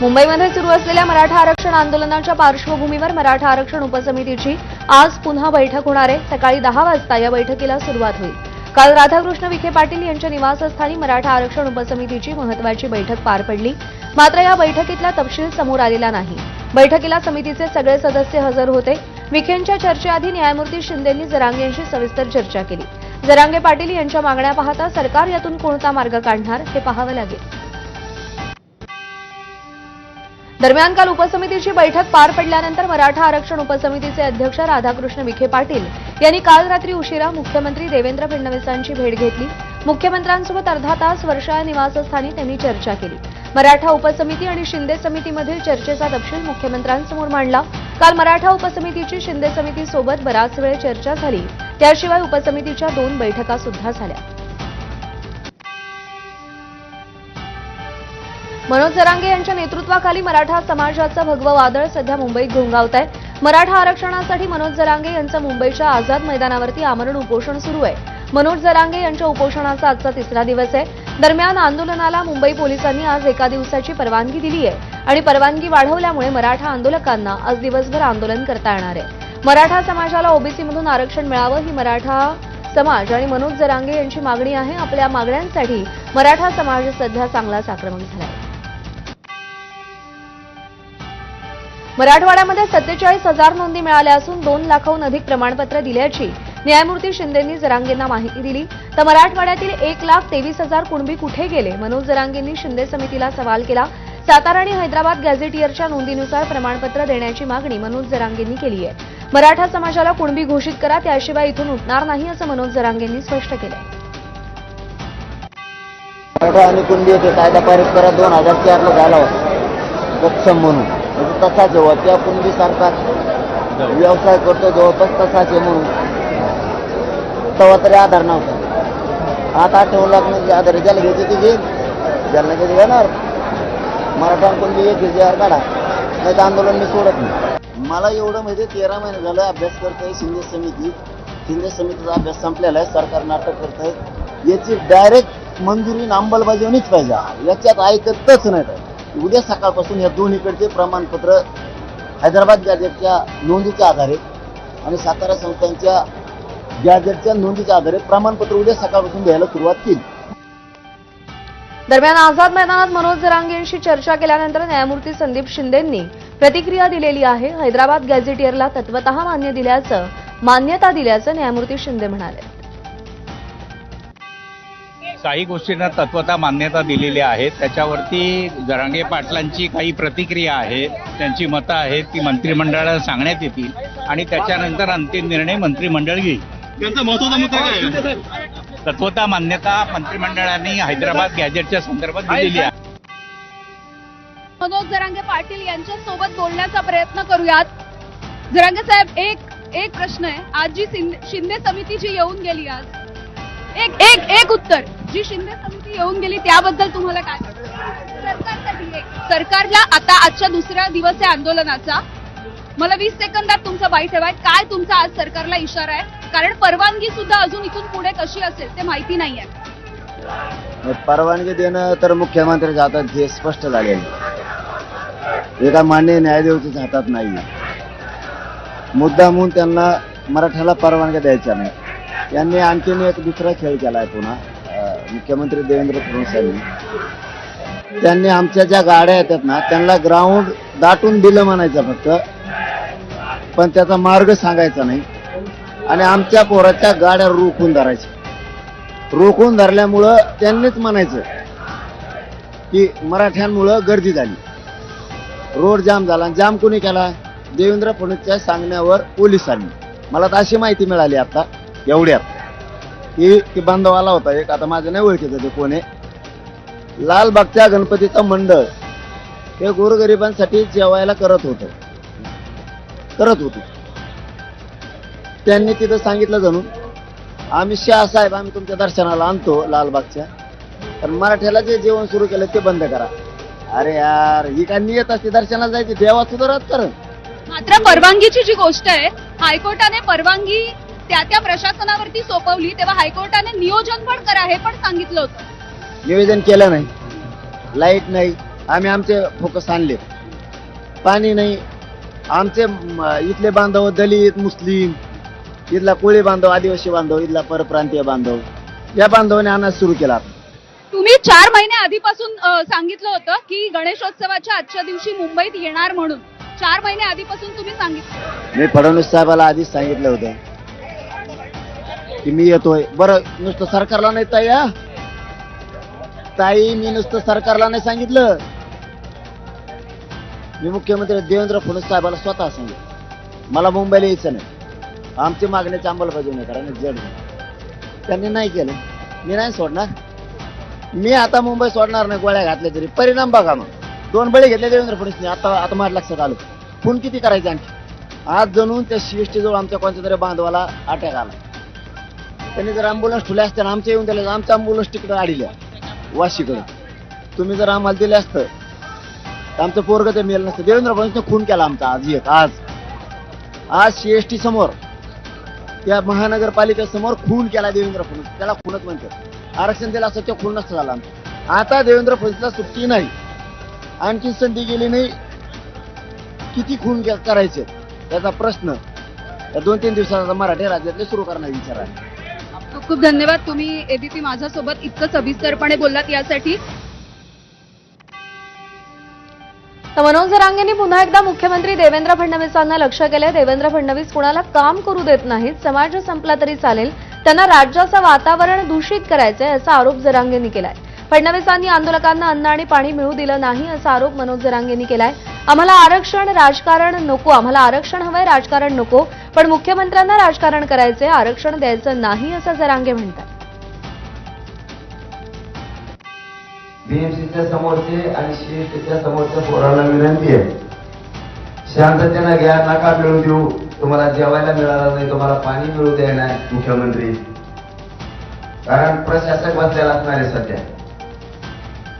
मुंबईमध्ये सुरू असलेल्या मराठा आरक्षण आंदोलनाच्या पार्श्वभूमीवर मराठा आरक्षण उपसमितीची आज पुन्हा बैठक होणार आहे. सकाळी दहा वाजता या बैठकीला सुरुवात होईल. काल राधाकृष्ण विखे पाटील यांच्या निवासस्थानी मराठा आरक्षण उपसमितीची महत्वाची बैठक पार पडली. मात्र या बैठकीतला तपशील समोर आलेला नाही. बैठकीला समितीचे सगळे सदस्य हजर होते. विखेंच्या चर्चेआधी न्यायमूर्ती शिंदेंनी जरांगे सविस्तर चर्चा केली. जरांगे पाटील यांच्या मागण्या पाहता सरकार यातून कोणता मार्ग काढणार हे पाहावं लागेल. दरम्यान काल उपसमितीची बैठक पार पडल्यानंतर मराठा आरक्षण उपसमितीचे अध्यक्ष राधाकृष्ण विखे पाटील यांनी काल रात्री उशिरा मुख्यमंत्री देवेंद्र फडणवीसांची भेट घेतली. मुख्यमंत्र्यांसोबत अर्धा तास वर्षा निवासस्थानी त्यांनी चर्चा केली. मराठा उपसमिती आणि शिंदे समितीमधील चर्चेचा तपशील मुख्यमंत्र्यांसमोर मांडला. काल मराठा उपसमितीची शिंदे समितीसोबत बराच वेळ चर्चा झाली. त्याशिवाय उपसमितीच्या दोन बैठका सुद्धा झाल्या. मनोज जरांगे यांच्या नेतृत्वाखाली मराठा समाजाचं भगवं वादळ सध्या मुंबईत घोंगावत आहे. मराठा आरक्षणासाठी मनोज जरांगे यांचं मुंबईच्या आझाद मैदानावरती आमरण उपोषण सुरू आहे. मनोज जरांगे यांच्या उपोषणाचा आजचा तिसरा दिवस आहे. दरम्यान आंदोलनाला मुंबई पोलिसांनी आज एका दिवसाची परवानगी दिली आहे आणि परवानगी वाढवल्यामुळे मराठा आंदोलकांना आज दिवसभर आंदोलन करता येणार आहे. मराठा समाजाला ओबीसीमधून आरक्षण मिळावं ही मराठा समाज आणि मनोज जरांगे यांची मागणी आहे. आपल्या मागण्यांसाठी मराठा समाज सध्या चांगलाच आक्रमक झाला आहे मराठवाड्यामध्ये सत्तेचाळीस हजार नोंदी मिळाल्या असून दोन लाखाहून अधिक प्रमाणपत्र दिल्याची न्यायमूर्ती शिंदेंनी जरांगेंना माहिती दिली. तर मराठवाड्यातील एक लाख तेवीस हजार कुणबी कुठे गेले? मनोज जरांगेंनी शिंदे समितीला सवाल केला. सातारा आणि हैदराबाद गॅझेटियरच्या नोंदीनुसार प्रमाणपत्र देण्याची मागणी मनोज जरांगेंनी केली आहे. मराठा समाजाला कुणबी घोषित करा त्याशिवाय इथून उठणार नाही असं मनोज जरांगेंनी स्पष्ट केलं मराठा आणि कुणबी होते कायदा पारित करा दोन हजार चारला झाला होता. म्हणून. तसाच. त्या कुंडी सारखा व्यवसाय करतो जवळपास तसाच आहे म्हणून. तेव्हा तरी आधार नव्हता. आता आठवण लागणार आधार ज्याला घ्यायचे ते घेईल ज्याला कधी घेणार. मराठा कुंडी एक घ्यायची यार काढा. नाही तर आंदोलन मी सोडत नाही. मला एवढं माहिती तेरा महिने झालं अभ्यास करतोय शिंदे समिती. शिंदे समितीचा अभ्यास संपलेला आहे सरकार नाटक करत आहे. याची डायरेक्ट मंजुरी अंमलबजावणीच पाहिजे. याच्यात ऐकतच नाही. उद्या सकाळपासून या दोन्हीकडचे प्रमाणपत्र हैदराबाद गॅजेटच्या नोंदीच्या आधारे आणि सातारा संस्थांच्या गॅजेटच्या नोंदीच्या आधारे प्रमाणपत्र उद्या सकाळपासून द्यायला सुरुवात केली. दरम्यान आझाद मैदानात मनोज जरांगेंशी चर्चा केल्यानंतर न्यायमूर्ती संदीप शिंदेंनी प्रतिक्रिया दिलेली आहे. हैदराबाद गॅझेटियरला तत्वत मान्य दिल्याचं मान्यता दिल्याचं न्यायमूर्ती शिंदे म्हणाले. काही गोष्टींना तत्वता मान्यता दिलेली आहे त्याच्यावरती जरांगे पाटलांची काही प्रतिक्रिया आहे. त्यांची मतं आहेत ती मंत्रिमंडळाला सांगण्यात येतील. आणि त्याच्यानंतर अंतिम निर्णय मंत्रिमंडळ घेईल. त्यांचा महत्त्वाचा मुद्दा काय? आहे? तत्वता मान्यता मंत्रिमंडळाने हैदराबाद गॅजेटच्या संदर्भात दिलेली आहे. मनोज जरांगे पाटील यांच्या सोबत बोलण्याचा प्रयत्न करूयात. जरांगे साहेब एक एक प्रश्न आहे. आज जी शिंदे शिंदे समिती जी येऊन गेली आज. एक एक एक उत्तर. जी शिंदे समिती येऊन गेली त्याबद्दल तुम्हाला काय वाटतं? सरकारला आता आजच्या दुसऱ्या दिवस आहे आंदोलनाचा मला वीस सेकंदात तुमचा बाईट ठेवाय काय तुमचा आज सरकारला इशारा आहे? कारण परवानगी सुद्धा अजून इथून पुढे कशी असेल ते माहिती नाहीये आहे. परवानगी देणं तर मुख्यमंत्र्याच्या हातात हे स्पष्ट झाले एका मान्य न्यायाधीशाच्या हातात नाही. मुद्दा म्हणून त्यांना मराठ्याला परवानग्या द्यायच्या नाही यांनी आणखीन एक दुसरा खेळ केला आहे पुन्हा मुख्यमंत्री देवेंद्र फडणवीस यांनी. त्यांनी आमच्या ज्या गाड्या येतात ना त्यांना ग्राउंड दाटून दिलं म्हणायचं फक्त पण त्याचा मार्ग सांगायचा नाही. आणि आमच्या पोराच्या गाड्या रोखून धरायच्या. रोखून धरल्यामुळं त्यांनीच म्हणायचं की मराठ्यांमुळं गर्दी झाली. रोड जाम झाला. आणि जाम कोणी केला? देवेंद्र फडणवीसच्या सांगण्यावर पोलिसांनी. मला तर अशी माहिती मिळाली आता. एवढ्यात. की की बांधव आला होता एक आता माझं नाही ओळखीचं ते कोण आहे. लालबागच्या गणपतीचं मंडळ हे गोरगरिबांसाठी जेवायला करत होतं. करत होते. त्यांनी तिथं सांगितलं जणू आम्ही शाह साहेब आम्ही तुमच्या दर्शनाला आणतो लालबागच्या. पण मराठ्याला जे जेवण सुरू केलं ते बंद करा. अरे यार ही काय नियत असते दर्शनाला जायची? देवा सुधारत कर मात्र परवानगीची जी गोष्ट आहे हायकोर्टाने परवानगी त्या त्या प्रशासनावरती सोपवली तेव्हा हायकोर्टाने नियोजन पण करा हे पण सांगितलं होतं. निवेदन केलं नाही. लाइट नाही. आम्ही आमचे फोकस आणले. पाणी नाही. आमचे इथले बांधव दलित मुस्लिम इथला कोळी बांधव आदिवासी बांधव इथला परप्रांतीय बांधव या बांधवाने आणायला सुरू केला. तुम्ही चार महिने आधीपासून सांगितलं होतं की गणेशोत्सवाच्या आजच्या दिवशी मुंबईत येणार म्हणून. चार महिने आधीपासून तुम्ही सांगितलं. मी फडणवीस साहेबाला आधीच सांगितलं होतं. की मी येतोय. बरं नुसतं सरकारला नाही ताई हा? ताई मी नुसतं सरकारला नाही सांगितलं. मी मुख्यमंत्री देवेंद्र फडणवीस साहेबाला स्वतः सांगितलं. मला मुंबईला यायचं नाही. आमची मागण्याची अंमलबजावणी करा जड त्यांनी नाही केलं. मी नाही सोडणार. मी आता मुंबई सोडणार नाही गोळ्या घातल्या तरी. परिणाम बघा मग. दोन बळी घेतले देवेंद्र फडणवीसने. आता आता माझ्या लक्षात आलं. फोन किती करायचे आणखी? आज जणून त्या सीएसटी जवळ आमच्या कोणत्या तरी बांधवाला अटॅक आला. त्यांनी जर अँब्युलन्स ठेवल्या असत्या ना आमच्या येऊन दिले आमच्या अँब्युलन्स तिकडे आडिल्या वाशीकडे. तुम्ही जर आम्हाला दिले असतं तर आमचं पोरग ते मेल नसतं. देवेंद्र फडणवीसने खून केला आमचा आज एक आज. आज सीएसटी समोर त्या महानगरपालिकेसमोर खून केला देवेंद्र फडणवीस त्याला खूनच म्हणतात. आरक्षण दिलं असतं ते खून नसतं झाला आमचं. आता देवेंद्र फडणवीसला सुट्टी नाही. आणखी संधी गेली नाही. किती खून करायचे? त्याचा प्रश्न या दोन तीन दिवसाचा मराठी राज्यातले सुरू करणार विचार आहे. खूप खूप धन्यवाद. तुम्ही एबीपी माझ्यासोबत इतकं सविस्तरपणे बोललात यासाठी. तर मनोज जरांगेंनी पुन्हा एकदा मुख्यमंत्री देवेंद्र फडणवीसांना लक्ष केलंय. देवेंद्र फडणवीस कुणाला काम करू देत नाहीत. समाज संपला तरी चालेल. त्यांना राज्याचं वातावरण दूषित करायचंय असा आरोप जरांगेंनी केलाय. फडणवीसांनी आंदोलकांना अन्न आणि पाणी मिळू दिलं नाही असा आरोप मनोज जरांगेंनी केलाय. आम्हाला आरक्षण राजकारण नको आम्हाला आरक्षण हवंय राजकारण नको पण मुख्यमंत्र्यांना राजकारण करायचंय आरक्षण द्यायचं नाही असं जरांगे म्हणतात. बीएमसीच्या समोरचे आणि सीएसटीच्या समोरच्या पोरांना विनंती आहे. शांततेनं घ्या नका मिळू देऊ तुम्हाला जेवायला मिळालं नाही तुम्हाला पाणी मिळू द्यायला मुख्यमंत्री. कारण प्रशासक बसलेला असणार आहे सध्या.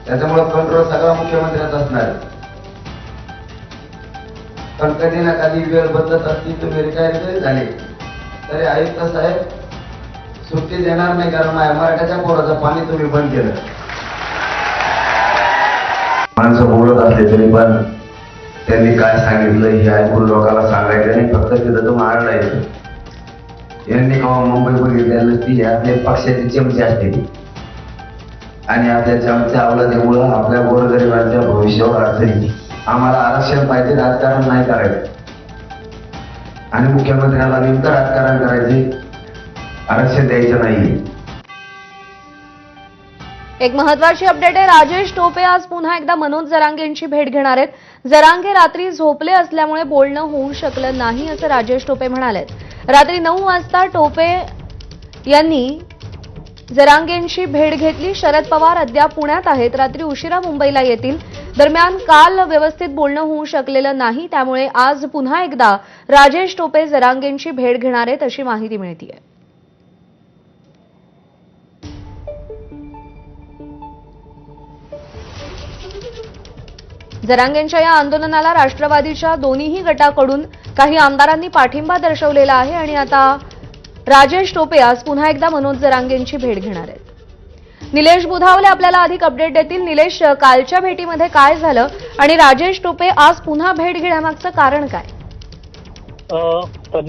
त्याच्यामुळे कंट्रोल सगळा मुख्यमंत्र्याचा असणार. पण कधी ना कधी वेळ बदलत असतील तुम्ही रिटायर जरी झाले. तरी आयुक्त साहेब सुट्टी देणार नाही कारण माझ्या मराठ्याच्या पोराचं पाणी तुम्ही बंद केलं. माणसं बोलत असले तरी पण त्यांनी काय सांगितलं हे ऐकून लोकांना सांगायचं नाही फक्त तिथं तो आरडायचं यांनी केव्हा मुंबई बघितल्या नसती हे आपल्या पक्षाचे चमचे असते. आणि आपल्या चमच्या अवलादीमुळं आपल्या गोरगरिबांच्या भविष्यावर अडचणी आम्हाला आरक्षण पाहिजे राजकारण नाही करायचं. आणि मुख्यमंत्र्याला नेमकं राजकारण करायचे आरक्षण द्यायचं नाही एक महत्वाची अपडेट आहे राजेश टोपे आज पुन्हा एकदा मनोज जरांगेंची भेट घेणार आहेत. जरांगे रात्री झोपले असल्यामुळे बोलणं होऊ शकलं नाही असं राजेश टोपे म्हणाले रात्री नऊ वाजता टोपे यांनी जरांगेंची भेट घेतली. शरद पवार अद्याप पुण्यात आहेत. रात्री उशिरा मुंबईला येतील. दरम्यान काल व्यवस्थित बोलणं होऊ शकलेलं नाही. त्यामुळे आज पुन्हा एकदा राजेश टोपे जरांगेंची भेट घेणार आहेत अशी माहिती आहे जरांगेंच्या या आंदोलनाला राष्ट्रवादीच्या दोन्हीही गटाकडून काही आमदारांनी पाठिंबा दर्शवलेला आहे आणि आता राजेश टोपे आज पुन्हा एकदा मनोज जरांगेंची भेट घेणार आहेत. निलेश बुधावले आपल्याला अधिक अपडेट देतील. निलेश कालच्या भेटीमध्ये काय झालं आणि राजेश टोपे आज पुन्हा भेट घेण्यामागचं कारण काय?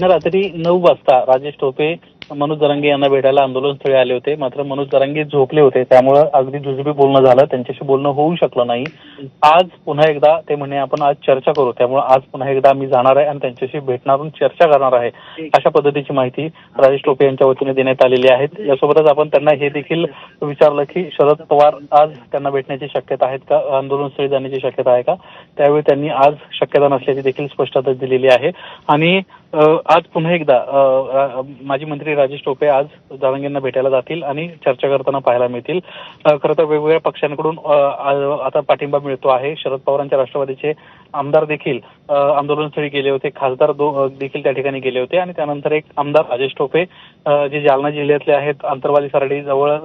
रात्री नऊ वाजता राजेश टोपे मनोज जरांगे यांना भेटायला आंदोलनस्थळी आले होते. मात्र मनोज जरांगे झोपले होते. त्यामुळे अगदी जुजबी बोलणं झालं. त्यांच्याशी बोलणं होऊ शकलं नाही. आज पुन्हा एकदा ते म्हणे आपण आज चर्चा करू. त्यामुळे आज पुन्हा एकदा मी जाणार आहे आणि त्यांच्याशी भेटणार चर्चा करणार आहे अशा पद्धतीची माहिती राजेश टोपे यांच्या वतीने देण्यात आलेली आहे. यासोबतच आपण त्यांना हे देखील विचारलं की शरद पवार आज त्यांना भेटण्याची शक्यता आहेत का? आंदोलनस्थळी जाण्याची शक्यता आहे का? त्यावेळी त्यांनी आज शक्यता नसल्याची देखील स्पष्टता दिलेली आहे. आणि आज पुन्हा एकदा माजी मंत्री राजेश टोपे आज जरांगेंना भेटायला जातील आणि चर्चा करताना पाहायला मिळतील. खरं तर वेगवेगळ्या पक्षांकडून आता पाठिंबा मिळतो आहे. शरद पवारांच्या राष्ट्रवादीचे आमदार देखील आंदोलनस्थळी गेले होते. खासदार देखील त्या ठिकाणी गेले होते. आणि त्यानंतर एक आमदार राजेश टोपे जे जालना जिल्ह्यातले आहेत आंतरवाली सरडी जवळ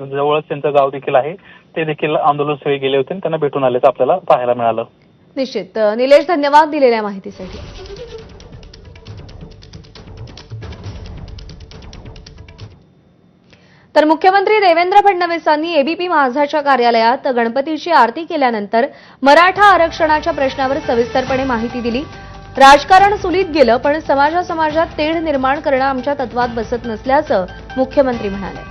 जवळच त्यांचं गाव देखील आहे. ते देखील आंदोलनस्थळी गेले होते आणि त्यांना भेटून आल्याचं आपल्याला पाहायला मिळालं. निश्चित. निलेश धन्यवाद दिलेल्या माहितीसाठी. तर मुख्यमंत्री देवेंद्र फडणवीसांनी एबीपी माझाच्या कार्यालयात गणपतीची आरती केल्यानंतर मराठा आरक्षणाच्या प्रश्नावर सविस्तरपणे माहिती दिली. राजकारण सुलीत गेलं पण समाजा समाजात तेढ निर्माण करणं आमच्या तत्वात बसत नसल्याचं मुख्यमंत्री म्हणाले.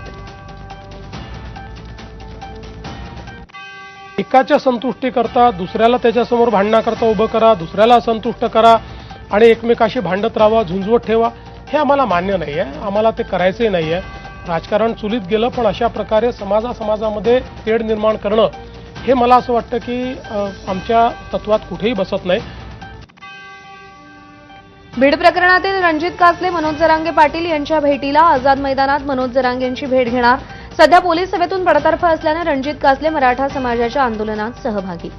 एकाच्या संतुष्टीकरता दुसऱ्याला त्याच्यासमोर भांडणाकरता उभं करा दुसऱ्याला असंतुष्ट करा आणि एकमेकाशी भांडत राहावा झुंजवत ठेवा हे आम्हाला मान्य नाही आहे आम्हाला ते करायचंही नाही आहे राजकारण चुलीत गेलं पण अशा प्रकारे समाजा समाजामध्ये तेढ निर्माण करणं हे मला असं वाटतं की आमच्या तत्वात कुठेही बसत नाही. बीड प्रकरणातील रणजित कासले मनोज जरांगे पाटील यांच्या भेटीला आझाद मैदानात मनोज जरांगेंची भेट घेणार. सध्या पोलीस सभेतून बडतर्फ असल्यानं रणजित कासले मराठा समाजाच्या आंदोलनात सहभागी.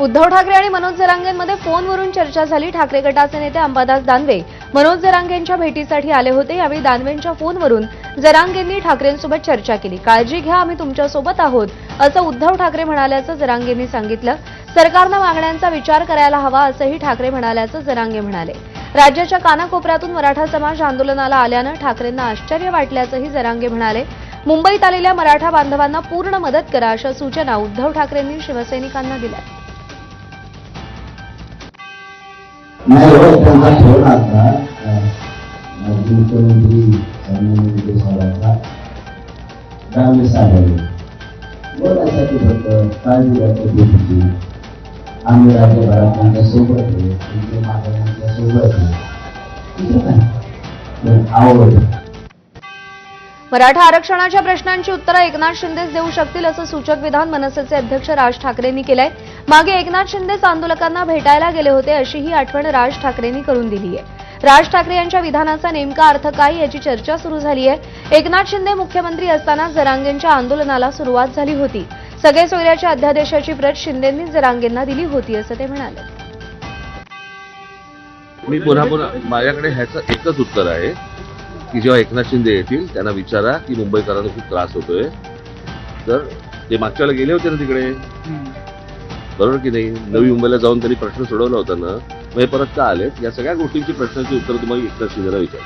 उद्धव ठाकरे आणि मनोज जरांगेंमध्ये फोनवरून चर्चा झाली. ठाकरे गटाचे नेते अंबादास दानवे मनोज जरांगेंच्या भेटीसाठी आले होते. यावेळी दानवेंच्या फोनवरून जरांगेंनी ठाकरेंसोबत चर्चा केली. काळजी घ्या आम्ही तुमच्यासोबत आहोत असं उद्धव ठाकरे म्हणाल्याचं जरांगेंनी सांगितलं. सरकारनं मागण्यांचा विचार करायला हवा असंही ठाकरे म्हणाल्याचं जरांगे म्हणाले. राज्याच्या कानाकोपऱ्यातून मराठा समाज आंदोलनाला आल्यानं ठाकरेंना आश्चर्य वाटल्याचंही जरांगे म्हणाले. मुंबईत आलेल्या मराठा बांधवांना पूर्ण मदत करा अशा सूचना उद्धव ठाकरेंनी शिवसैनिकांना दिल्या. नाही रोज त्यांचा ठेवला आता माजी मुख्यमंत्री सन्माननीय साहेबांचा डांगे साहेब बोलायसाठी फक्त काळजी घ्यायची होती आम्ही राज्यभरात त्यांच्यासोबत आहे तुमचे मागे सोबत आहे आवड मराठा आरक्षणाच्या प्रश्नांची उत्तरं एकनाथ शिंदेच देऊ शकतील असं सूचक विधान मनसेचे अध्यक्ष राज ठाकरेंनी केलंय. मागे एकनाथ शिंदेच आंदोलकांना भेटायला गेले होते अशीही आठवण राज ठाकरेंनी करून दिली आहे. राज ठाकरे यांच्या विधानाचा नेमका अर्थ काय याची चर्चा सुरू झाली आहे. एकनाथ शिंदे मुख्यमंत्री असताना जरांगेंच्या आंदोलनाला सुरुवात झाली होती. सगळे सोयऱ्याच्या अध्यादेशाची प्रत शिंदेंनी जरांगेंना दिली होती असं ते म्हणाले. मी पुन्हा पुन्हा माझ्याकडे ह्याचं एकच उत्तर आहे की जेव्हा एकनाथ शिंदे येतील त्यांना विचारा की मुंबईकरांना खूप त्रास होतोय. तर ते मागच्या गेले होते ना तिकडे? बरोबर की नाही? नवी मुंबईला जाऊन त्यांनी प्रश्न सोडवला होता ना मग हे परत का आले या सगळ्या गोष्टींची प्रश्नांची उत्तर तुम्हाला एकनाथ शिंदेला विचार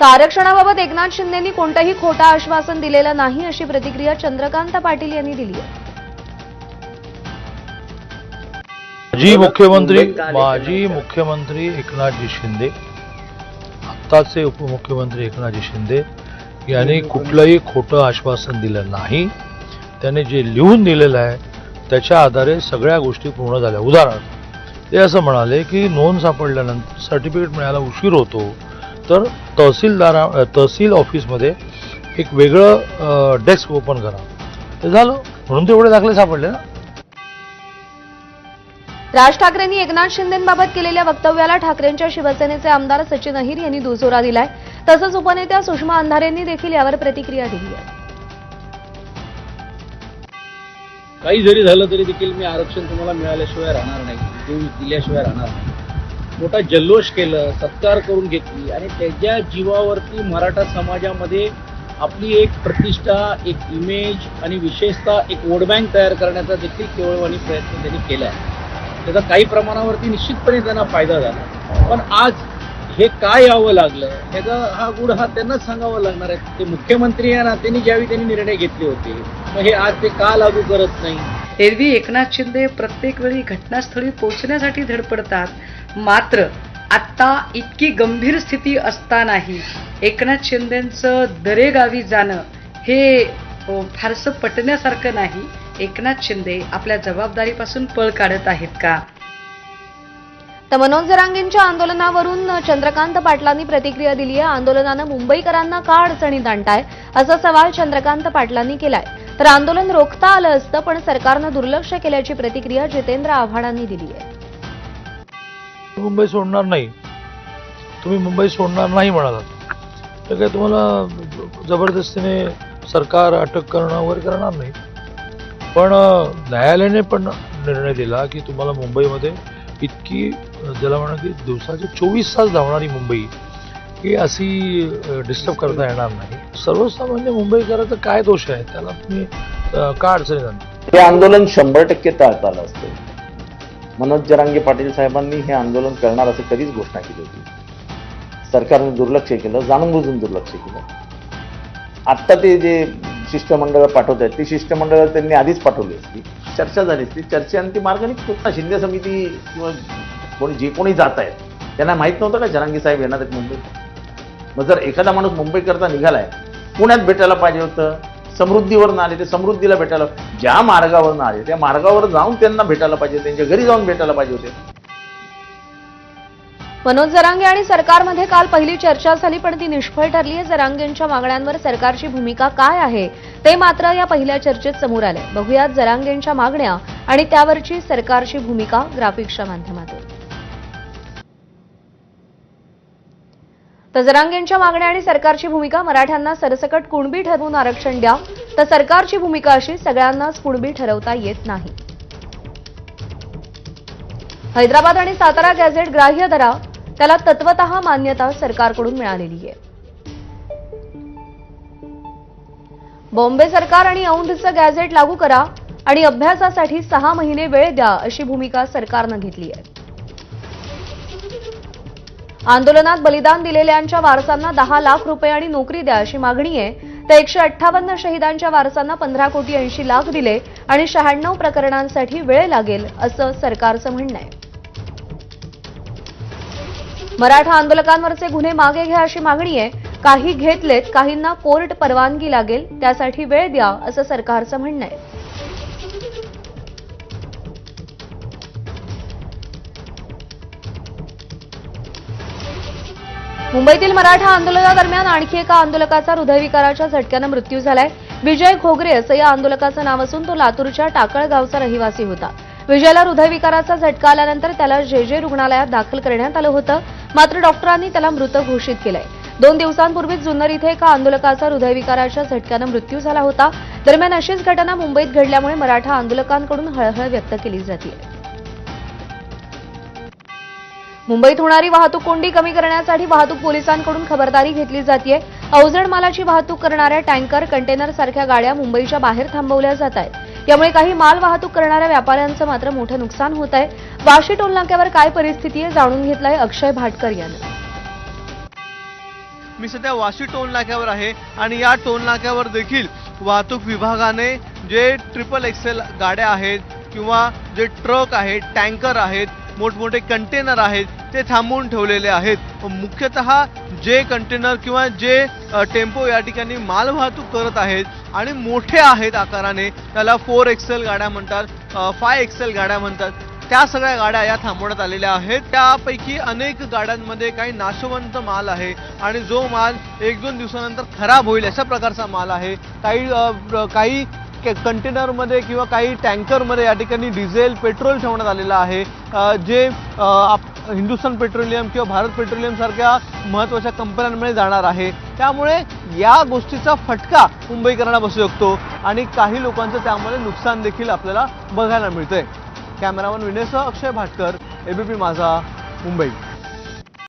तर आरक्षणाबाबत एकनाथ शिंदेंनी कोणतंही खोटं आश्वासन दिलेलं नाही अशी प्रतिक्रिया चंद्रकांत पाटील यांनी दिली आहे. माजी मुख्यमंत्री माजी मुख्यमंत्री एकनाथजी शिंदे आत्ताचे उपमुख्यमंत्री एकनाथजी शिंदे यांनी कुठलंही खोटं आश्वासन दिलं नाही. त्याने जे लिहून दिलेलं आहे त्याच्या आधारे सगळ्या गोष्टी पूर्ण झाल्या. उदाहरणार्थ ते असं म्हणाले की नोंद सापडल्यानंतर सर्टिफिकेट मिळायला उशीर होतो तर तहसीलदारा तहसील ऑफिसमध्ये एक वेगळं डेस्क ओपन करा. ते झालं. म्हणून तेवढे दाखले सापडले ना. राज ठाकरेंनी एकनाथ शिंदेबाबत केलेल्या वक्तव्याला ठाकरेंच्या शिवसेनेचे आमदार सचिन अहिर यांनी दुजोरा दिलाय. तसंच उपनेत्या सुषमा अंधारेंनी देखील यावर प्रतिक्रिया दिली आहे. काही जरी झालं तरी देखील मी आरक्षण तुम्हाला मिळाल्याशिवाय राहणार नाही. देऊ दिल्याशिवाय राहणार नाही. मोठा जल्लोष केलं सत्कार करून घेतली आणि त्याच्या जीवावरती मराठा समाजामध्ये आपली एक प्रतिष्ठा एक इमेज आणि विशेषतः एक वोट बँक तयार करण्याचा देखील केवळवाणी प्रयत्न त्यांनी केला आहे. त्याचा काही प्रमाणावरती निश्चितपणे त्यांना फायदा झाला. पण आज हे काय यावं लागलं? ह्याचा हा गुढ हा त्यांनाच सांगावा लागणार आहे. ते मुख्यमंत्री या नात्याने ज्यावेळी त्यांनी निर्णय घेतले होते मग हे आज ते का लागू करत नाही? एरवी एकनाथ शिंदे प्रत्येक वेळी घटनास्थळी पोहोचण्यासाठी धडपडतात. मात्र आत्ता इतकी गंभीर स्थिती असतानाही एकनाथ शिंदेचं दरेगावी जाणं हे फारसं पटण्यासारखं नाही. एकनाथ शिंदे आपल्या जबाबदारीपासून पळ काढत आहेत का? तर मनोज जरांगेंच्या आंदोलनावरून चंद्रकांत पाटलांनी प्रतिक्रिया दिली आहे. आंदोलनानं मुंबईकरांना का अडचणीत आणताय? असा सवाल चंद्रकांत पाटलांनी केलाय. तर आंदोलन रोखता आलं असतं पण सरकारनं दुर्लक्ष केल्याची प्रतिक्रिया जितेंद्र आव्हाडांनी दिली आहे. मुंबई सोडणार नाही. तुम्ही मुंबई सोडणार नाही म्हणालात. तर काय तुम्हाला जबरदस्तीने सरकार अटक करणं वगैरे करणार नाही. पण न्यायालयाने पण निर्णय दिला की तुम्हाला मुंबईमध्ये इतकी ज्याला म्हणा की दिवसाचे चोवीस तास धावणारी मुंबई की अशी डिस्टर्ब करता येणार नाही. सर्वसामान्य मुंबईकराचा काय दोष आहे? त्याला तुम्ही का अडचणीत हे आंदोलन शंभर टक्के टाळता आलं असतं. मनोज जरांगे पाटील साहेबांनी हे आंदोलन करणार असं कधीच घोषणा केली होती. सरकारने दुर्लक्ष केलं जाणून बुजून दुर्लक्ष केलं. आत्ता ते जे शिष्टमंडळ पाठवत आहेत ती शिष्टमंडळ त्यांनी आधीच पाठवली असती. चर्चा झाली असती. आणि ती मार्गाने शिंदे समिती किंवा कोणी जे कोणी जात आहेत त्यांना माहीत नव्हतं का जरांगी साहेब येणार आहेत मुंबईत? मग जर एखादा माणूस मुंबईकरता निघालाय पुण्यात भेटायला पाहिजे होतं समृद्धीवरून आले ते समृद्धीला भेटायला ज्या मार्गावरून आले त्या मार्गावर जाऊन त्यांना भेटायला पाहिजे त्यांच्या घरी जाऊन भेटायला पाहिजे होते. मनोज जरांगे आणि सरकारमध्ये काल पहिली चर्चा झाली पण ती निष्फळ ठरली आहे जरांगेंच्या मागण्यांवर सरकारची भूमिका काय आहे ते मात्र या पहिल्या चर्चेत समोर आले बघूयात जरांगेंच्या मागण्या आणि त्यावरची सरकारची भूमिका ग्राफिक्सच्या माध्यमातून. तर जरांगेंच्या मागण्या आणि सरकारची भूमिका मराठ्यांना सरसकट कुणबी ठरवून आरक्षण द्या तर सरकारची भूमिका अशी सगळ्यांनाच कुणबी ठरवता येत नाही. हैदराबाद आणि सातारा गॅझेट ग्राह्य धरा त्याला तत्वत मान्यता सरकारकडून मिळालेली आहे. बॉम्बे सरकार आणि औंधचं गॅझेट लागू करा आणि अभ्यासासाठी सहा महिने वेळ द्या अशी भूमिका सरकारनं घेतली आहे. आंदोलनात बलिदान दिलेल्यांच्या वारसांना दहा लाख रुपये आणि नोकरी द्या अशी मागणी आहे. तर एकशे अठ्ठावन्न शहीदांच्या वारसांना पंधरा कोटी ऐंशी लाख दिले आणि शहाण्णव प्रकरणांसाठी वेळ लागेल असं सरकारचं म्हणणं आहे. मराठा आंदोलकांवरचे गुन्हे मागे घ्या अशी मागणी आहे. काही घेतलेत काहींना कोर्ट परवानगी लागेल त्यासाठी वेळ द्या असं सरकारचं म्हणणं आहे. मुंबईतील मराठा आंदोलनादरम्यान आणखी एका आंदोलकाचा हृदयविकाराच्या झटक्यानं मृत्यू झालाय. विजय घोगरे असं या आंदोलकाचं नाव असून तो लातूरच्या टाकळगावचा रहिवासी होता. विजयला हृदयविकाराचा झटका आल्यानंतर त्याला जे जे रुग्णालयात दाखल करण्यात आलं होतं मात्र डॉक्टरांनी त्याला मृत घोषित केलंय. दोन दिवसांपूर्वीच जुन्नर इथे एका आंदोलकाचा हृदयविकाराच्या झटक्यानं मृत्यू झाला होता. दरम्यान अशीच घटना मुंबईत घडल्यामुळे मराठा आंदोलकांकडून हळहळ व्यक्त केली जाते मुंबईत होणारी वाहतूक कोंडी कमी करण्यासाठी वाहतूक पोलिसांकडून खबरदारी घेतली जाते अवजड मालाची वाहतूक करणाऱ्या टँकर कंटेनर सारख्या गाड्या मुंबईच्या बाहेर थांबवल्या जात आहेत. यामुळे काही माल वाहतूक करणाऱ्या व्यापाऱ्यांचं मात्र मोठं नुकसान होत आहे. वाशी टोल नाक्यावर काय परिस्थिती आहे जाणून घेतलाय अक्षय भाटकर यानं. मी सध्या वाशी टोल नाक्यावर आहे आणि या टोल नाक्यावर देखील वाहतूक विभागाने जे ट्रिपल एक्सेल गाड्या आहेत किंवा जे ट्रक आहेत टँकर आहेत मोठमोठे कंटेनर आहेत ते थांबवून ठेवलेले आहेत. मुख्यतः जे कंटेनर किंवा जे टेम्पो या ठिकाणी माल वाहतूक करत आहेत आणि मोठे आहेत आकाराने त्याला फोर एक्सेल गाड्या म्हणतात फाय एक्सेल गाड्या म्हणतात. त्या सगळ्या गाड्या या थांबवण्यात आलेल्या आहेत. त्यापैकी अनेक गाड्यांमध्ये काही नाशवंत माल आहे आणि जो माल एक दोन दिवसानंतर खराब होईल अशा प्रकारचा माल आहे. काही काही कंटेनरमध्ये किंवा काही टँकरमध्ये या ठिकाणी डिझेल पेट्रोल ठेवण्यात आलेलं आहे. जे आप- हिंदुस्थान पेट्रोलियम किंवा भारत पेट्रोलियम सारख्या महत्त्वाच्या कंपन्यांमध्ये जाणार आहे. त्यामुळे या गोष्टीचा फटका मुंबईकरांना बसू शकतो आणि काही लोकांचं त्यामुळे नुकसान देखील आपल्याला बघायला मिळतंय. कॅमेरामन विनेसह अक्षय भाटकर एबीपी माझा मुंबई.